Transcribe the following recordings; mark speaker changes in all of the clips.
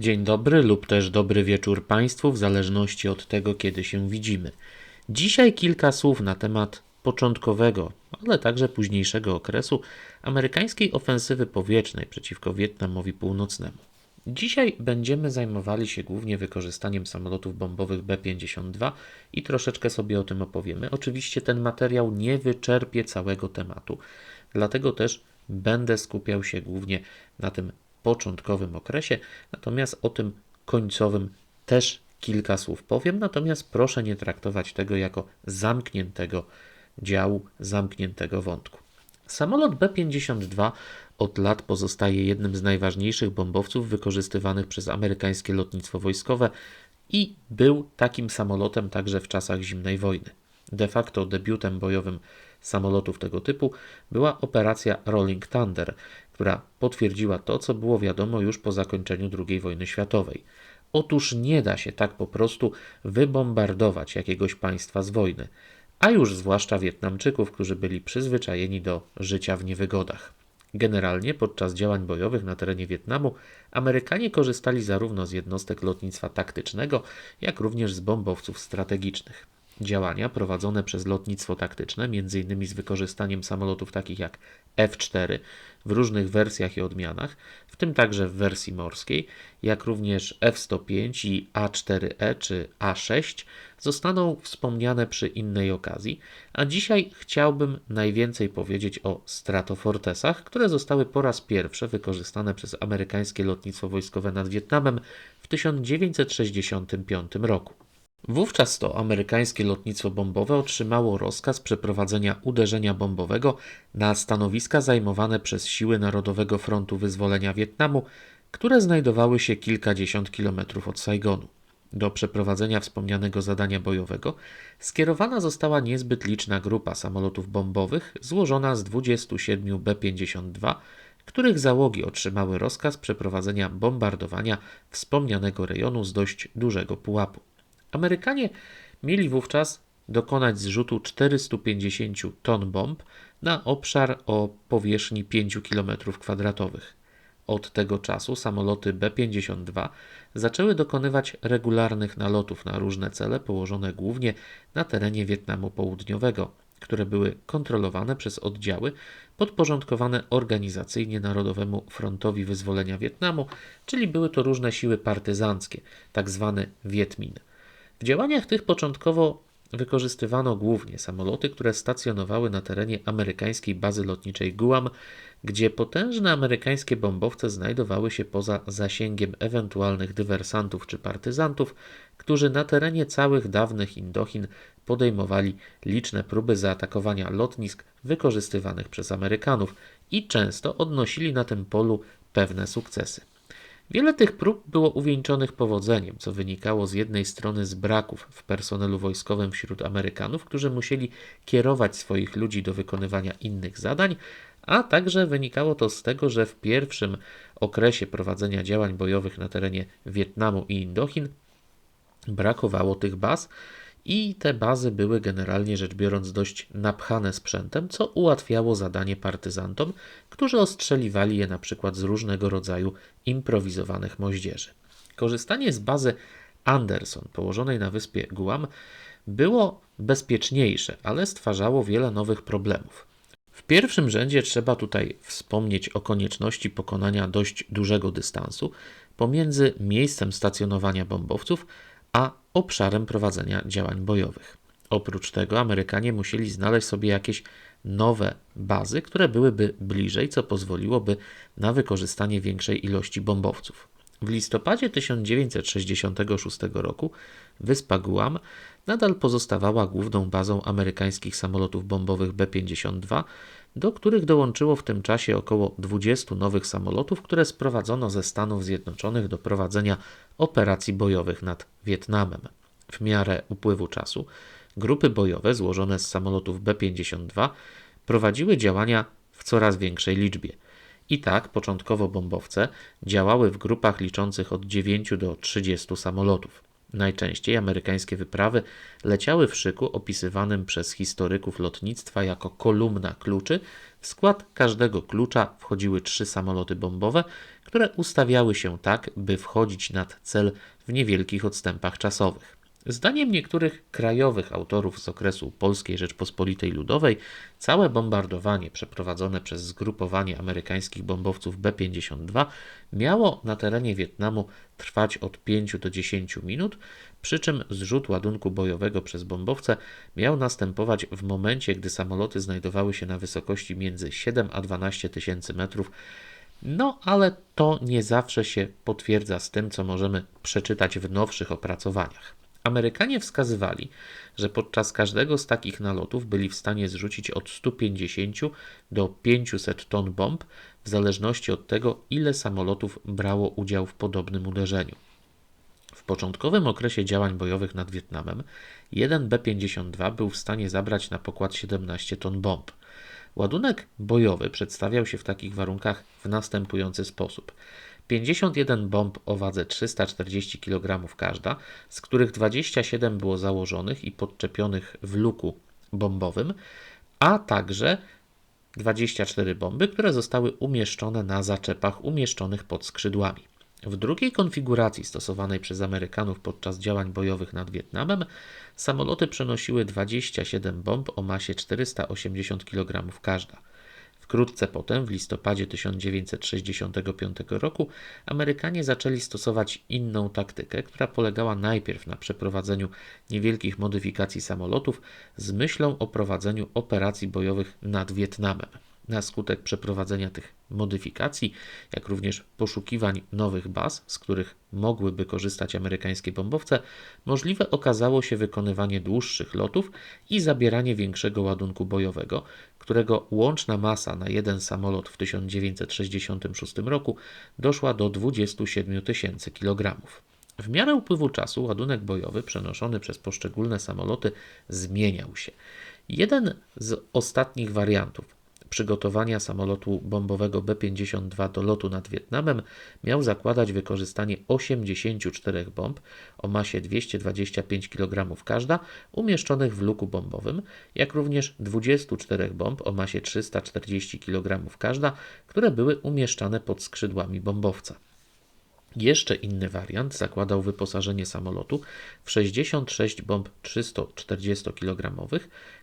Speaker 1: Dzień dobry lub też dobry wieczór Państwu, w zależności od tego, kiedy się widzimy. Dzisiaj kilka słów na temat początkowego, ale także późniejszego okresu amerykańskiej ofensywy powietrznej przeciwko Wietnamowi Północnemu. Dzisiaj będziemy zajmowali się głównie wykorzystaniem samolotów bombowych B-52 i troszeczkę sobie o tym opowiemy. Oczywiście ten materiał nie wyczerpie całego tematu, dlatego też będę skupiał się głównie na tym początkowym okresie, natomiast o tym końcowym też kilka słów powiem, natomiast proszę nie traktować tego jako zamkniętego działu, zamkniętego wątku. Samolot B-52 od lat pozostaje jednym z najważniejszych bombowców wykorzystywanych przez amerykańskie lotnictwo wojskowe i był takim samolotem także w czasach zimnej wojny. De facto debiutem bojowym samolotów tego typu była operacja Rolling Thunder, która potwierdziła to, co było wiadomo już po zakończeniu II wojny światowej. Otóż nie da się tak po prostu wybombardować jakiegoś państwa z wojny, a już zwłaszcza Wietnamczyków, którzy byli przyzwyczajeni do życia w niewygodach. Generalnie podczas działań bojowych na terenie Wietnamu Amerykanie korzystali zarówno z jednostek lotnictwa taktycznego, jak również z bombowców strategicznych. Działania prowadzone przez lotnictwo taktyczne, m.in. z wykorzystaniem samolotów takich jak F-4 w różnych wersjach i odmianach, w tym także w wersji morskiej, jak również F-105 i A-4E czy A-6, zostaną wspomniane przy innej okazji, a dzisiaj chciałbym najwięcej powiedzieć o Stratofortesach, które zostały po raz pierwszy wykorzystane przez amerykańskie lotnictwo wojskowe nad Wietnamem w 1965 roku. Wówczas to amerykańskie lotnictwo bombowe otrzymało rozkaz przeprowadzenia uderzenia bombowego na stanowiska zajmowane przez siły Narodowego Frontu Wyzwolenia Wietnamu, które znajdowały się kilkadziesiąt kilometrów od Saigonu. Do przeprowadzenia wspomnianego zadania bojowego skierowana została niezbyt liczna grupa samolotów bombowych złożona z 27 B-52, których załogi otrzymały rozkaz przeprowadzenia bombardowania wspomnianego rejonu z dość dużego pułapu. Amerykanie mieli wówczas dokonać zrzutu 450 ton bomb na obszar o powierzchni 5 km2. Od tego czasu samoloty B-52 zaczęły dokonywać regularnych nalotów na różne cele położone głównie na terenie Wietnamu Południowego, które były kontrolowane przez oddziały podporządkowane organizacyjnie Narodowemu Frontowi Wyzwolenia Wietnamu, czyli były to różne siły partyzanckie, tak zwane Vietmin. W działaniach tych początkowo wykorzystywano głównie samoloty, które stacjonowały na terenie amerykańskiej bazy lotniczej Guam, gdzie potężne amerykańskie bombowce znajdowały się poza zasięgiem ewentualnych dywersantów czy partyzantów, którzy na terenie całych dawnych Indochin podejmowali liczne próby zaatakowania lotnisk wykorzystywanych przez Amerykanów i często odnosili na tym polu pewne sukcesy. Wiele tych prób było uwieńczonych powodzeniem, co wynikało z jednej strony z braków w personelu wojskowym wśród Amerykanów, którzy musieli kierować swoich ludzi do wykonywania innych zadań, a także wynikało to z tego, że w pierwszym okresie prowadzenia działań bojowych na terenie Wietnamu i Indochin brakowało tych baz i te bazy były generalnie rzecz biorąc dość napchane sprzętem, co ułatwiało zadanie partyzantom, którzy ostrzeliwali je na przykład z różnego rodzaju improwizowanych moździerzy. Korzystanie z bazy Anderson położonej na wyspie Guam było bezpieczniejsze, ale stwarzało wiele nowych problemów. W pierwszym rzędzie trzeba tutaj wspomnieć o konieczności pokonania dość dużego dystansu pomiędzy miejscem stacjonowania bombowców a obszarem prowadzenia działań bojowych. Oprócz tego Amerykanie musieli znaleźć sobie jakieś nowe bazy, które byłyby bliżej, co pozwoliłoby na wykorzystanie większej ilości bombowców. W listopadzie 1966 roku wyspa Guam nadal pozostawała główną bazą amerykańskich samolotów bombowych B-52, do których dołączyło w tym czasie około 20 nowych samolotów, które sprowadzono ze Stanów Zjednoczonych do prowadzenia operacji bojowych nad Wietnamem. W miarę upływu czasu grupy bojowe złożone z samolotów B-52 prowadziły działania w coraz większej liczbie. I tak początkowo bombowce działały w grupach liczących od 9 do 30 samolotów. Najczęściej amerykańskie wyprawy leciały w szyku opisywanym przez historyków lotnictwa jako kolumna kluczy. W skład każdego klucza wchodziły trzy samoloty bombowe, które ustawiały się tak, by wchodzić nad cel w niewielkich odstępach czasowych. Zdaniem niektórych krajowych autorów z okresu Polskiej Rzeczpospolitej Ludowej, całe bombardowanie przeprowadzone przez zgrupowanie amerykańskich bombowców B-52 miało na terenie Wietnamu trwać od 5 do 10 minut, przy czym zrzut ładunku bojowego przez bombowce miał następować w momencie, gdy samoloty znajdowały się na wysokości między 7 a 12 tysięcy metrów. No, ale to nie zawsze się potwierdza z tym, co możemy przeczytać w nowszych opracowaniach. Amerykanie wskazywali, że podczas każdego z takich nalotów byli w stanie zrzucić od 150 do 500 ton bomb, w zależności od tego, ile samolotów brało udział w podobnym uderzeniu. W początkowym okresie działań bojowych nad Wietnamem, jeden B-52 był w stanie zabrać na pokład 17 ton bomb. Ładunek bojowy przedstawiał się w takich warunkach w następujący sposób. 51 bomb o wadze 340 kg każda, z których 27 było założonych i podczepionych w luku bombowym, a także 24 bomby, które zostały umieszczone na zaczepach umieszczonych pod skrzydłami. W drugiej konfiguracji stosowanej przez Amerykanów podczas działań bojowych nad Wietnamem samoloty przenosiły 27 bomb o masie 480 kg każda. Wkrótce potem, w listopadzie 1965 roku, Amerykanie zaczęli stosować inną taktykę, która polegała najpierw na przeprowadzeniu niewielkich modyfikacji samolotów z myślą o prowadzeniu operacji bojowych nad Wietnamem. Na skutek przeprowadzenia tych modyfikacji, jak również poszukiwań nowych baz, z których mogłyby korzystać amerykańskie bombowce, możliwe okazało się wykonywanie dłuższych lotów i zabieranie większego ładunku bojowego, którego łączna masa na jeden samolot w 1966 roku doszła do 27 tysięcy kilogramów. W miarę upływu czasu ładunek bojowy przenoszony przez poszczególne samoloty zmieniał się. Jeden z ostatnich wariantów przygotowania samolotu bombowego B-52 do lotu nad Wietnamem miał zakładać wykorzystanie 84 bomb o masie 225 kg każda, umieszczonych w luku bombowym, jak również 24 bomb o masie 340 kg każda, które były umieszczane pod skrzydłami bombowca. Jeszcze inny wariant zakładał wyposażenie samolotu w 66 bomb 340 kg,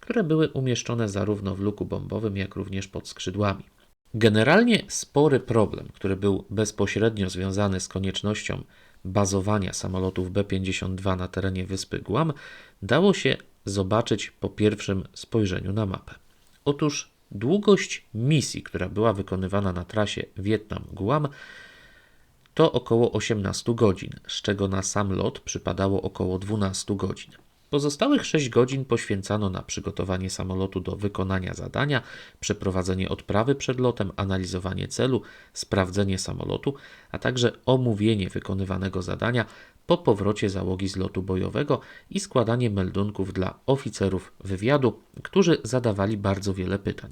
Speaker 1: które były umieszczone zarówno w luku bombowym, jak również pod skrzydłami. Generalnie spory problem, który był bezpośrednio związany z koniecznością bazowania samolotów B-52 na terenie wyspy Guam, dało się zobaczyć po pierwszym spojrzeniu na mapę. Otóż długość misji, która była wykonywana na trasie Wietnam-Guam, to około 18 godzin, z czego na sam lot przypadało około 12 godzin. Pozostałych 6 godzin poświęcano na przygotowanie samolotu do wykonania zadania, przeprowadzenie odprawy przed lotem, analizowanie celu, sprawdzenie samolotu, a także omówienie wykonywanego zadania po powrocie załogi z lotu bojowego i składanie meldunków dla oficerów wywiadu, którzy zadawali bardzo wiele pytań.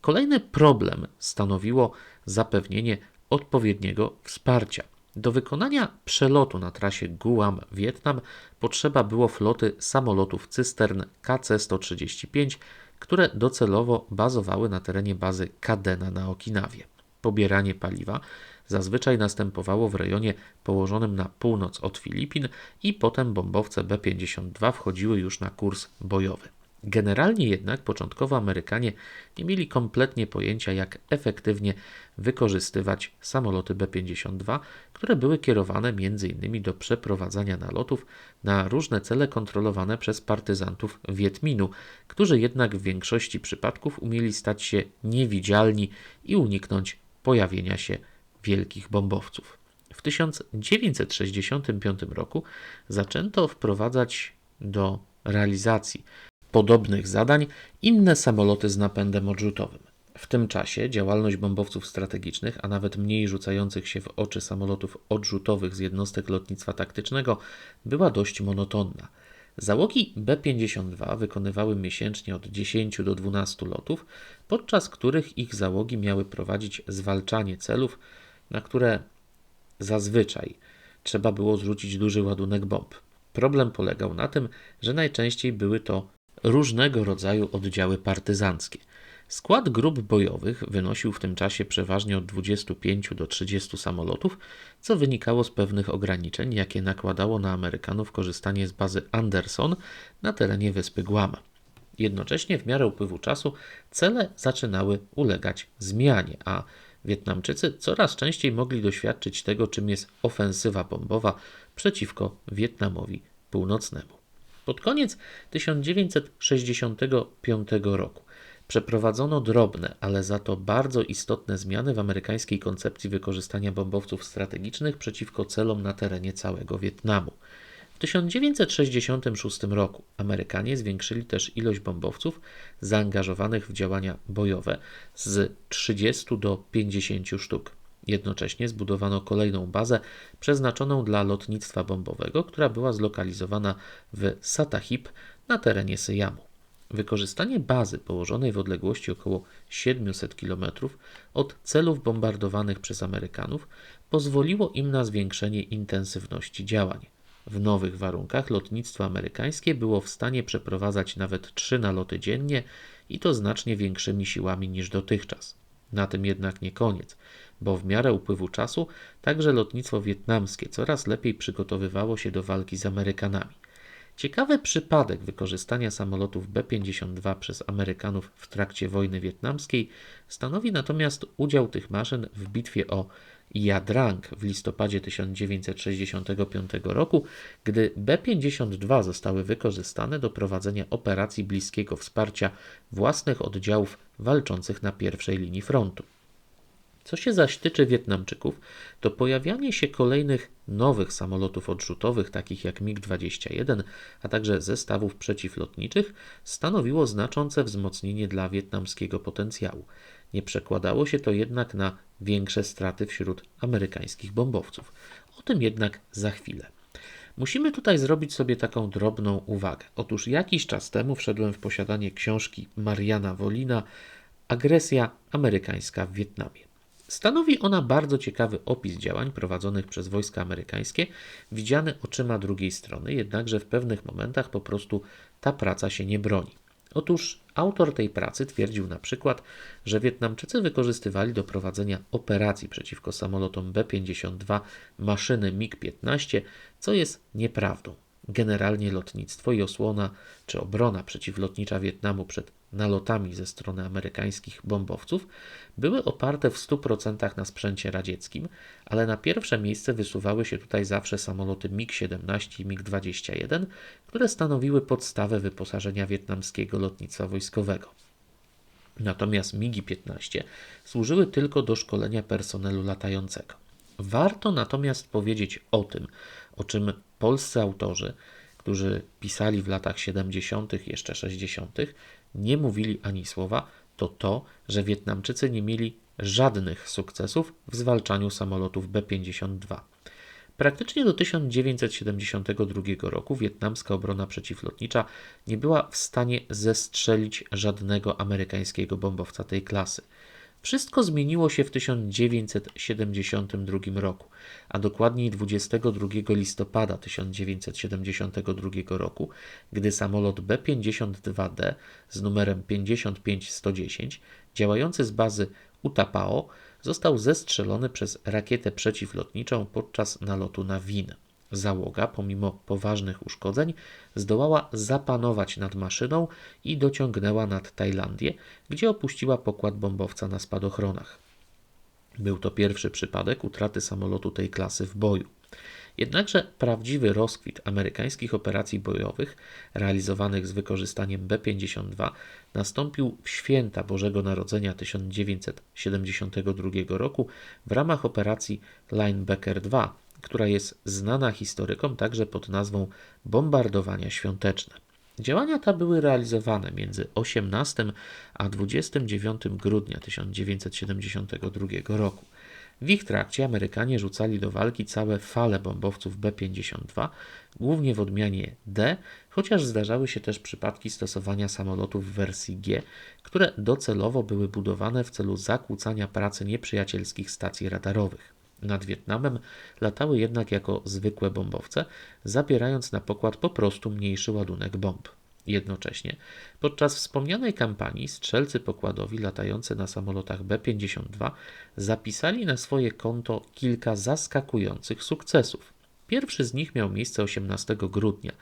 Speaker 1: Kolejny problem stanowiło zapewnienie odpowiedniego wsparcia. Do wykonania przelotu na trasie Guam-Wietnam potrzeba było floty samolotów cystern KC-135, które docelowo bazowały na terenie bazy Kadena na Okinawie. Pobieranie paliwa zazwyczaj następowało w rejonie położonym na północ od Filipin i potem bombowce B-52 wchodziły już na kurs bojowy. Generalnie jednak początkowo Amerykanie nie mieli kompletnie pojęcia, jak efektywnie wykorzystywać samoloty B-52, które były kierowane m.in. do przeprowadzania nalotów na różne cele kontrolowane przez partyzantów Wietminu, którzy jednak w większości przypadków umieli stać się niewidzialni i uniknąć pojawienia się wielkich bombowców. W 1965 roku zaczęto wprowadzać do realizacji podobnych zadań inne samoloty z napędem odrzutowym. W tym czasie działalność bombowców strategicznych, a nawet mniej rzucających się w oczy samolotów odrzutowych z jednostek lotnictwa taktycznego, była dość monotonna. Załogi B-52 wykonywały miesięcznie od 10 do 12 lotów, podczas których ich załogi miały prowadzić zwalczanie celów, na które zazwyczaj trzeba było zrzucić duży ładunek bomb. Problem polegał na tym, że najczęściej były to różnego rodzaju oddziały partyzanckie. Skład grup bojowych wynosił w tym czasie przeważnie od 25 do 30 samolotów, co wynikało z pewnych ograniczeń, jakie nakładało na Amerykanów korzystanie z bazy Anderson na terenie wyspy Guam. Jednocześnie w miarę upływu czasu cele zaczynały ulegać zmianie, a Wietnamczycy coraz częściej mogli doświadczyć tego, czym jest ofensywa bombowa przeciwko Wietnamowi Północnemu. Pod koniec 1965 roku przeprowadzono drobne, ale za to bardzo istotne zmiany w amerykańskiej koncepcji wykorzystania bombowców strategicznych przeciwko celom na terenie całego Wietnamu. W 1966 roku Amerykanie zwiększyli też ilość bombowców zaangażowanych w działania bojowe z 30 do 50 sztuk. Jednocześnie zbudowano kolejną bazę przeznaczoną dla lotnictwa bombowego, która była zlokalizowana w Satahip na terenie Syjamu. Wykorzystanie bazy położonej w odległości około 700 km od celów bombardowanych przez Amerykanów pozwoliło im na zwiększenie intensywności działań. W nowych warunkach lotnictwo amerykańskie było w stanie przeprowadzać nawet trzy naloty dziennie i to znacznie większymi siłami niż dotychczas. Na tym jednak nie koniec, bo w miarę upływu czasu także lotnictwo wietnamskie coraz lepiej przygotowywało się do walki z Amerykanami. Ciekawy przypadek wykorzystania samolotów B-52 przez Amerykanów w trakcie wojny wietnamskiej stanowi natomiast udział tych maszyn w bitwie o Yadrang w listopadzie 1965 roku, gdy B-52 zostały wykorzystane do prowadzenia operacji bliskiego wsparcia własnych oddziałów walczących na pierwszej linii frontu. Co się zaś tyczy Wietnamczyków, to pojawianie się kolejnych nowych samolotów odrzutowych, takich jak MiG-21, a także zestawów przeciwlotniczych, stanowiło znaczące wzmocnienie dla wietnamskiego potencjału. Nie przekładało się to jednak na większe straty wśród amerykańskich bombowców. O tym jednak za chwilę. Musimy tutaj zrobić sobie taką drobną uwagę. Otóż jakiś czas temu wszedłem w posiadanie książki Mariana Wolina Agresja amerykańska w Wietnamie. Stanowi ona bardzo ciekawy opis działań prowadzonych przez wojska amerykańskie, widziany oczyma drugiej strony, jednakże w pewnych momentach po prostu ta praca się nie broni. Otóż autor tej pracy twierdził na przykład, że Wietnamczycy wykorzystywali do prowadzenia operacji przeciwko samolotom B-52 maszyny MiG-15, co jest nieprawdą. Generalnie lotnictwo i osłona czy obrona przeciwlotnicza Wietnamu przed nalotami ze strony amerykańskich bombowców były oparte w 100% na sprzęcie radzieckim, ale na pierwsze miejsce wysuwały się tutaj zawsze samoloty MiG-17 i MiG-21, które stanowiły podstawę wyposażenia wietnamskiego lotnictwa wojskowego. Natomiast MiG-15 służyły tylko do szkolenia personelu latającego. Warto natomiast powiedzieć o tym, o czym polscy autorzy, którzy pisali w latach 70., jeszcze 60., nie mówili ani słowa, to to, że Wietnamczycy nie mieli żadnych sukcesów w zwalczaniu samolotów B-52. Praktycznie do 1972 roku wietnamska obrona przeciwlotnicza nie była w stanie zestrzelić żadnego amerykańskiego bombowca tej klasy. Wszystko zmieniło się w 1972 roku, a dokładniej 22 listopada 1972 roku, gdy samolot B-52D z numerem 55110, działający z bazy Utapao, został zestrzelony przez rakietę przeciwlotniczą podczas nalotu na Win. Załoga, pomimo poważnych uszkodzeń, zdołała zapanować nad maszyną i dociągnęła nad Tajlandię, gdzie opuściła pokład bombowca na spadochronach. Był to pierwszy przypadek utraty samolotu tej klasy w boju. Jednakże prawdziwy rozkwit amerykańskich operacji bojowych realizowanych z wykorzystaniem B-52 nastąpił w święta Bożego Narodzenia 1972 roku w ramach operacji Linebacker II, która jest znana historykom także pod nazwą bombardowania świąteczne. Działania te były realizowane między 18 a 29 grudnia 1972 roku. W ich trakcie Amerykanie rzucali do walki całe fale bombowców B-52, głównie w odmianie D, chociaż zdarzały się też przypadki stosowania samolotów w wersji G, które docelowo były budowane w celu zakłócania pracy nieprzyjacielskich stacji radarowych. Nad Wietnamem latały jednak jako zwykłe bombowce, zabierając na pokład po prostu mniejszy ładunek bomb. Jednocześnie podczas wspomnianej kampanii strzelcy pokładowi latający na samolotach B-52 zapisali na swoje konto kilka zaskakujących sukcesów. Pierwszy z nich miał miejsce 18 grudnia,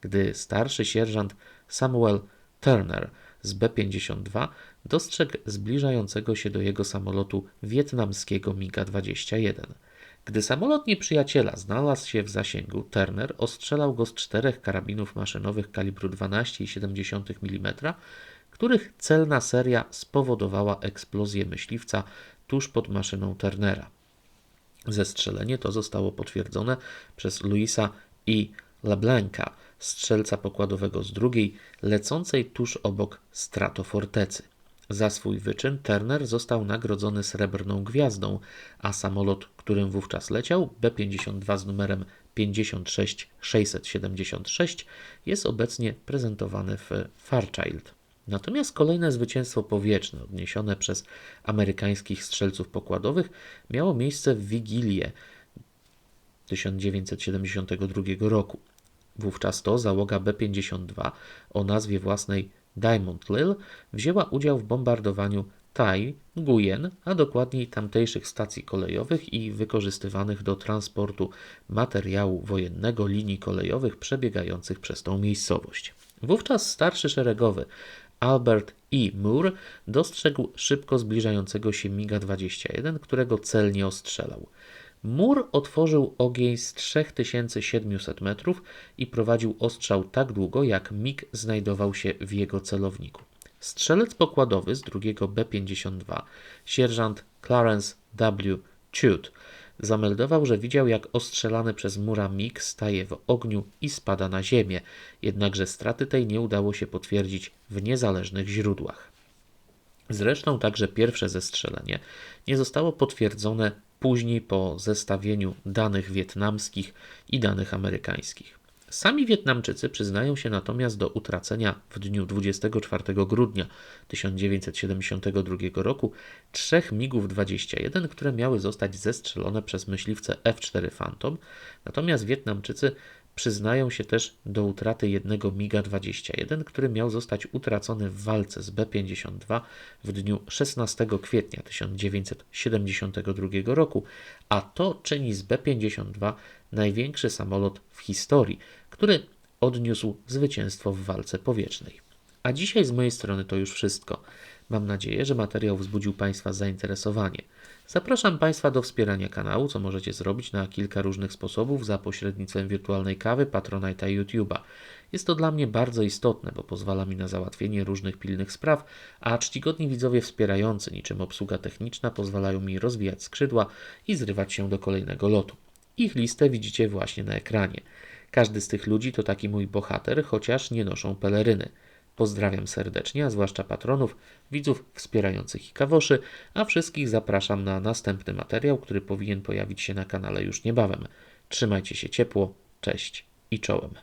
Speaker 1: gdy starszy sierżant Samuel Turner z B-52 dostrzegł zbliżającego się do jego samolotu wietnamskiego MiG-21. Gdy samolot nieprzyjaciela znalazł się w zasięgu, Turner ostrzelał go z czterech karabinów maszynowych kalibru 12,7 mm, których celna seria spowodowała eksplozję myśliwca tuż pod maszyną Turnera. Zestrzelenie to zostało potwierdzone przez Luisa E. LeBlanca, strzelca pokładowego z drugiej, lecącej tuż obok stratofortecy. Za swój wyczyn Turner został nagrodzony srebrną gwiazdą, a samolot, którym wówczas leciał, B-52 z numerem 56676, jest obecnie prezentowany w Fairchild. Natomiast kolejne zwycięstwo powietrzne odniesione przez amerykańskich strzelców pokładowych miało miejsce w Wigilię 1972 roku. Wówczas to załoga B-52 o nazwie własnej Diamond Lil wzięła udział w bombardowaniu Tai, Nguyen, a dokładniej tamtejszych stacji kolejowych i wykorzystywanych do transportu materiału wojennego linii kolejowych przebiegających przez tą miejscowość. Wówczas starszy szeregowy Albert E. Moore dostrzegł szybko zbliżającego się MiGa-21, którego celnie ostrzelał. Mur otworzył ogień z 3700 metrów i prowadził ostrzał tak długo, jak MiG znajdował się w jego celowniku. Strzelec pokładowy z drugiego B-52, sierżant Clarence W. Chute, zameldował, że widział jak ostrzelany przez mura MiG staje w ogniu i spada na ziemię, jednakże straty tej nie udało się potwierdzić w niezależnych źródłach. Zresztą także pierwsze zestrzelenie nie zostało potwierdzone później po zestawieniu danych wietnamskich i danych amerykańskich. Sami Wietnamczycy przyznają się natomiast do utracenia w dniu 24 grudnia 1972 roku trzech MiGów 21, które miały zostać zestrzelone przez myśliwce F-4 Phantom, natomiast Wietnamczycy Przyznają się też do utraty jednego MiGa-21, który miał zostać utracony w walce z B-52 w dniu 16 kwietnia 1972 roku, a to czyni z B-52 największy samolot w historii, który odniósł zwycięstwo w walce powietrznej. A dzisiaj z mojej strony to już wszystko. Mam nadzieję, że materiał wzbudził Państwa zainteresowanie. Zapraszam Państwa do wspierania kanału, co możecie zrobić na kilka różnych sposobów za pośrednictwem wirtualnej kawy, Patronite'a i YouTube'a. Jest to dla mnie bardzo istotne, bo pozwala mi na załatwienie różnych pilnych spraw, a czcigodni widzowie wspierający, niczym obsługa techniczna, pozwalają mi rozwijać skrzydła i zrywać się do kolejnego lotu. Ich listę widzicie właśnie na ekranie. Każdy z tych ludzi to taki mój bohater, chociaż nie noszą peleryny. Pozdrawiam serdecznie, a zwłaszcza patronów, widzów wspierających i kawoszy, a wszystkich zapraszam na następny materiał, który powinien pojawić się na kanale już niebawem. Trzymajcie się ciepło, cześć i czołem.